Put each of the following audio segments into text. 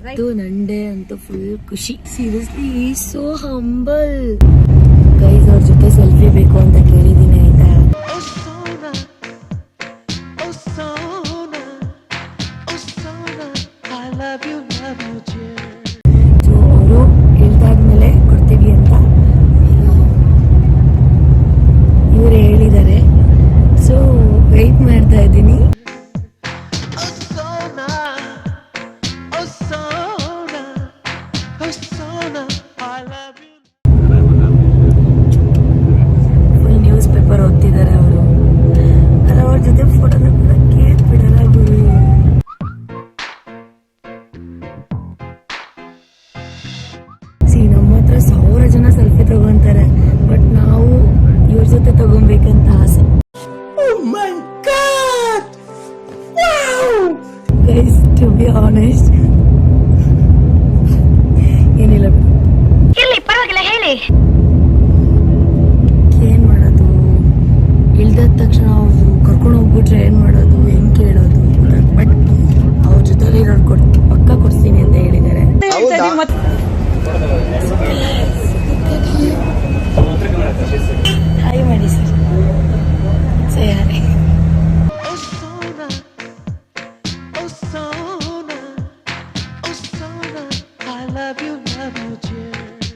ಇವತ್ತು ನಂಡೆ ಅಂತೂ ಫುಲ್ ಖುಷಿ. ಸೀರಿಯಸ್ಲಿ ಸೋ ಹಂಬಲ್ ಗೈಸ್ ಅವ್ರ ಜೊತೆ ಸೆಲ್ಫಿ ಬೇಕು ಅಂತ ಕೇಳಿದೀನಿ ಆಯ್ತಾ. ಸೊ ಅವರು ಹೇಳ್ದಾದ್ಮೇಲೆ ಕೊಡ್ತೀವಿ ಅಂತ. ಇವರು ಹೇಳಿದ್ದಾರೆ. ಸೊ ವೆಯ್ಟ್ ಮಾಡ್ತಾ ಇದ್ದೀನಿ. ಜೊತೆ ಫೋಟೋನ ಕೂಡ ಕೇಕ್ ಬಿಡಲ್ಲ ಗುರು. ಸಿ ನಮ್ಮ ಹತ್ರ ಸಾವಿರ ಜನ ಸೆಲ್ಫಿ ತಗೊಂತಾರೆ ಬಟ್ ನಾವು ಇವ್ರ ಜೊತೆ ತಗೊಬೇಕಂತ ಆಸೆ. ಗೈಸ್ ಟು ಬಿ ಆನೆಸ್ಟ್ ಏನಿಲ್ಲ ಇರ್ಲಿ ಪರವಾಗಿಲ್ಲ ಹೇಳಿ. ಏನ್ ಮಾಡೋದು? ಇಳ್ದ ತಕ್ಷಣ ಹೋಗ್ಬಿಟ್ರೆ ಏನ್ ಮಾಡೋದು ಹೆಂಗೆ ಕೇಳೋದು ಬಟ್ ಅವ್ರ ಜೊತೆಲಿ ನಾನು ಕೊಡ್ ಪಕ್ಕ ಕೊಡ್ತೀನಿ ಅಂತ ಹೇಳಿದ್ದಾರೆ. ಹಾಯ್ ಮಾಡಿ ಸರ್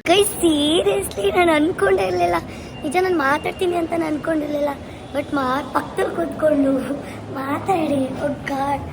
ಸರಿ ಸೀರಿಯಸ್ಲಿ ನಾನು ಅನ್ಕೊಂಡಿರ್ಲಿಲ್ಲ ನಿಜ ನಾನು ಮಾತಾಡ್ತೀನಿ ಅಂತ ನಾನು ಅನ್ಕೊಂಡಿರ್ಲಿಲ್ಲ. ಬಟ್ ಮಾ ಪಕ್ಕದಲ್ಲಿ ಕೂತ್ಕೊಂಡು ಮಾತಾಡಿ Oh ಓ ಗಾಡ್